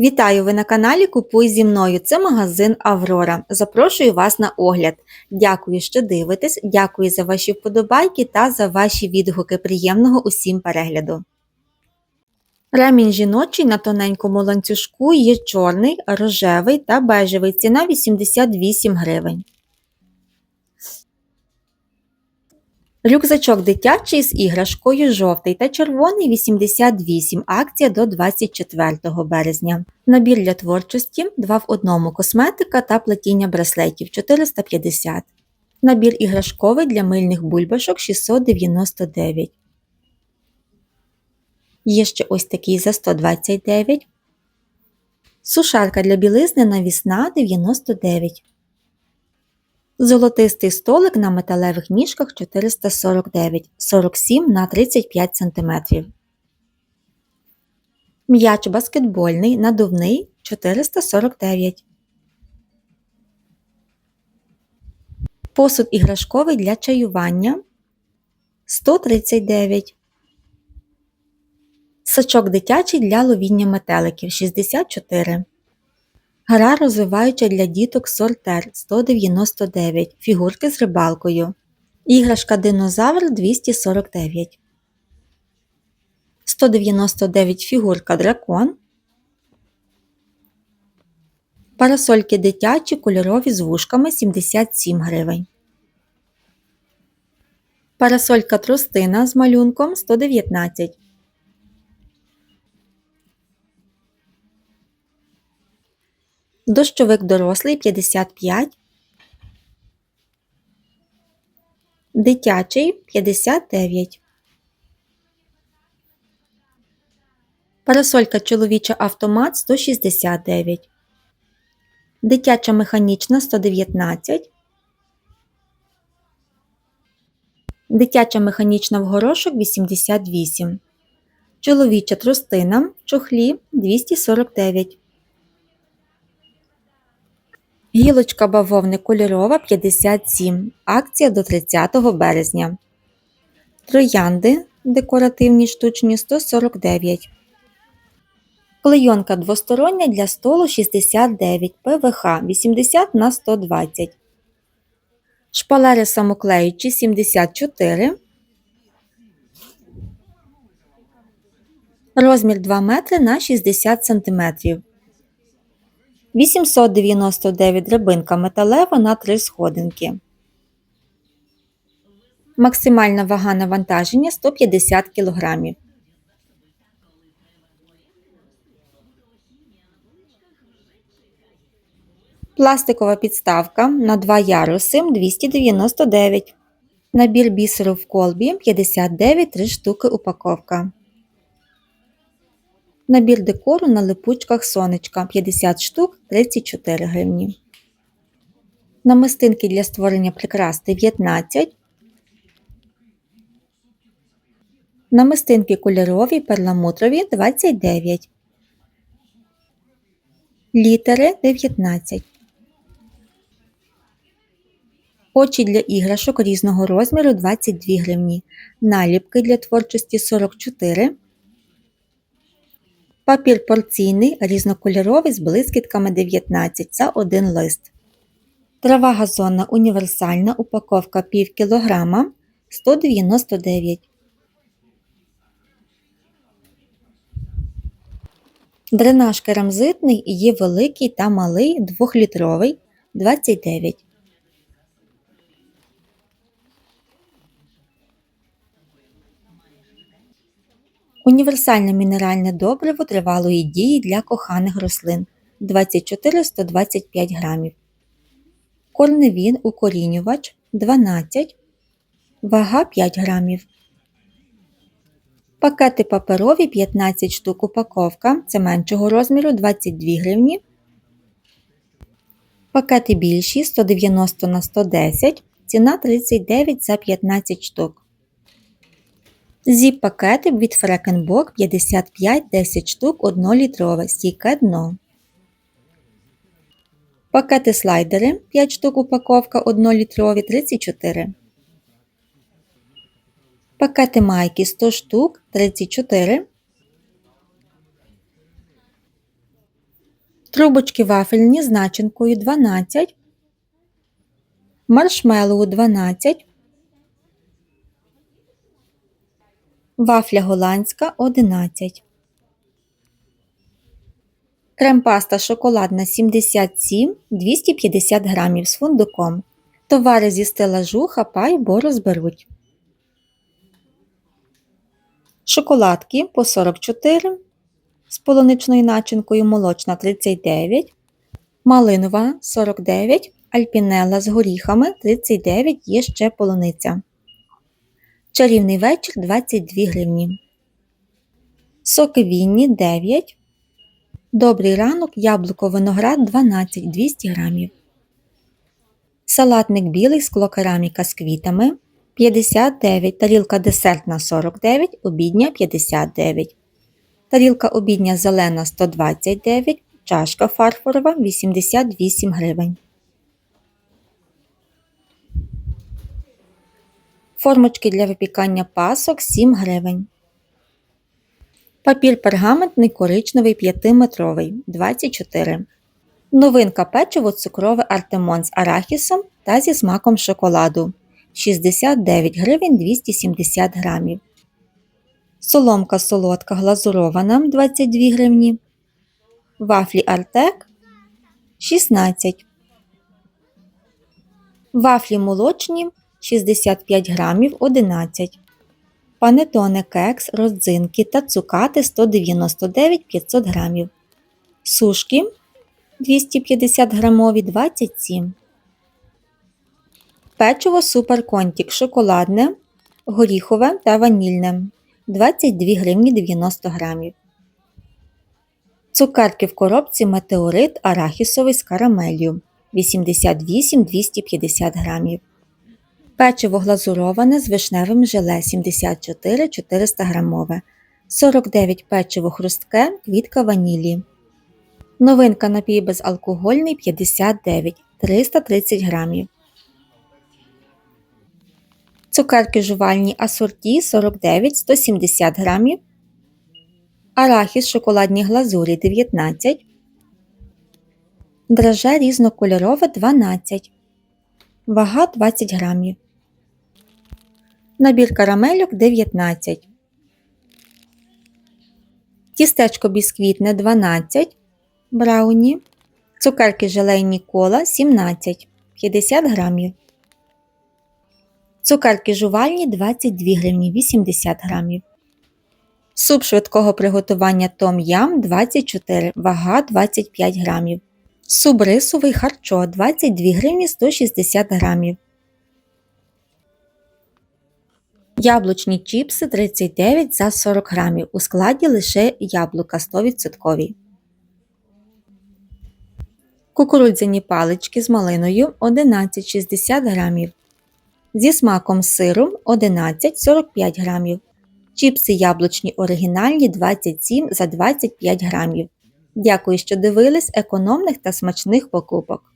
Вітаю ви на каналі Купуй зі мною. Це магазин Аврора. Запрошую вас на огляд. Дякую, що дивитесь, дякую за ваші вподобайки та за ваші відгуки. Приємного усім перегляду. Ремінь жіночий на тоненькому ланцюжку є чорний, рожевий та бежевий. Ціна 88 гривень. Рюкзачок дитячий з іграшкою жовтий та червоний 88, акція до 24 березня. Набір для творчості 2 в 1 косметика та плетіння браслетів 450. Набір іграшковий для мильних бульбашок 699. Є ще ось такий за 129. Сушарка для білизни навісна 99. Золотистий столик на металевих ніжках 449, 47 на 35 см. М'яч баскетбольний надувний 449. Посуд іграшковий для чаювання 139. Сачок дитячий для ловіння метеликів 64. Гра розвиваюча для діток сортер 199, фігурки з рибалкою. Іграшка динозавр 249. 199 фігурка дракон. Парасольки дитячі кольорові з вушками 77 гривень. Парасолька тростина з малюнком 119 Дощовик дорослий 55, дитячий 59. Парасолька чоловіча автомат 169. Дитяча механічна 119. Дитяча механічна в горошок 88. Чоловіча тростина чохлі 249. Гілочка бавовни кольорова 57. Акція до 30 березня. Троянди декоративні штучні 149. Клейонка двостороння для столу 69 ПВХ 80 на 120. Шпалери самоклеючі 74. Розмір 2 метри на 60 см. 899 драбинка металева на 3 сходинки. Максимальна вага навантаження 150 кг. Пластикова підставка на 2 яруси 299. Набір бісеру в колбі 59 3 штуки упаковка. Набір декору на липучках сонечка 50 штук 34 гривні. Намистинки для створення прикрас 19. Намистинки кольорові перламутрові 29. Літери 19. Очі для іграшок різного розміру 22 гривні. Наліпки для творчості 44 Папір порційний різнокольоровий з блискітками 19 за один лист. Трава газонна універсальна упаковка пів кілограма 199. Дренаж керамзитний є великий та малий 2-літровий 29. Універсальне мінеральне добриво тривалої дії для коханих рослин 24-125 грамів. Корневін укорінювач 12, вага 5 грамів. Пакети паперові 15 штук упаковка. Це меншого розміру 22 гривні. Пакети більші 190 на 110, ціна 39 за 15 штук. Зіп-пакети від Фрекенбок 55 10 штук 1 літрове стійке дно. Пакети слайдери 5 штук упаковка 1 літрові 34. Пакети майки 100 штук 34. Трубочки вафельні з начинкою 12, маршмеллоу 12, вафля голландська 11. Крем-паста шоколадна 77 250 грамів з фундуком. Товари зі стелажу хапай, бо розберуть. Шоколадки по 44 з полуничною начинкою молочна 39, малинова 49, альпінелла з горіхами 39 є ще полуниця. Чарівний вечір 22 гривні. Соки вінні 9. Добрий ранок яблуко виноград 12 200 грамів. Салатник білий склокераміка з квітами 59, тарілка десертна 49, обідня 59. Тарілка обідня зелена 129, чашка фарфорова 88 гривень. Формочки для випікання пасок 7 гривень. Папір пергаментний коричневий 5-метровий 24. Новинка печиво цукрове Артемон з арахісом та зі смаком шоколаду 69 гривень 270 грамів. Соломка солодка глазурована 22 гривні. Вафлі Артек 16. Вафлі молочні 65 грамів 11. Панетоне кекс, родзинки та цукати 199 500 грамів. Сушки 250 грамові 27. Печиво суперконтік шоколадне, горіхове та ванільне 22 гривні 90 грамів. Цукерки в коробці метеорит арахісовий з карамелью 88 250 грамів. Печиво глазуроване з вишневим желе 74 400 грамове. 49 печиво хрустке, квітка ванілі. Новинка напій безалкогольний 59 330 грамів. Цукерки жувальні асорті 49 170 грамів. Арахіс шоколадні глазурі 19. Драже різнокольорове 12. Вага 20 грамів. Набір карамельок 19. Тістечко бісквітне 12. Брауні. Цукерки желейні кола 17. 50 грамів. Цукерки жувальні 22 гривні 80 грамів. Суп швидкого приготування Том Ям 24, вага 25 грамів. Суп рисовий харчо 22 гривні 160 грамів. Яблучні чіпси 39 за 40 грамів. У складі лише яблука 100%. Кукурудзяні палички з малиною 11,60 грамів. Зі смаком сиру 11,45 грамів. Чіпси яблучні оригінальні 27 за 25 грамів. Дякую, що дивились економних та смачних покупок.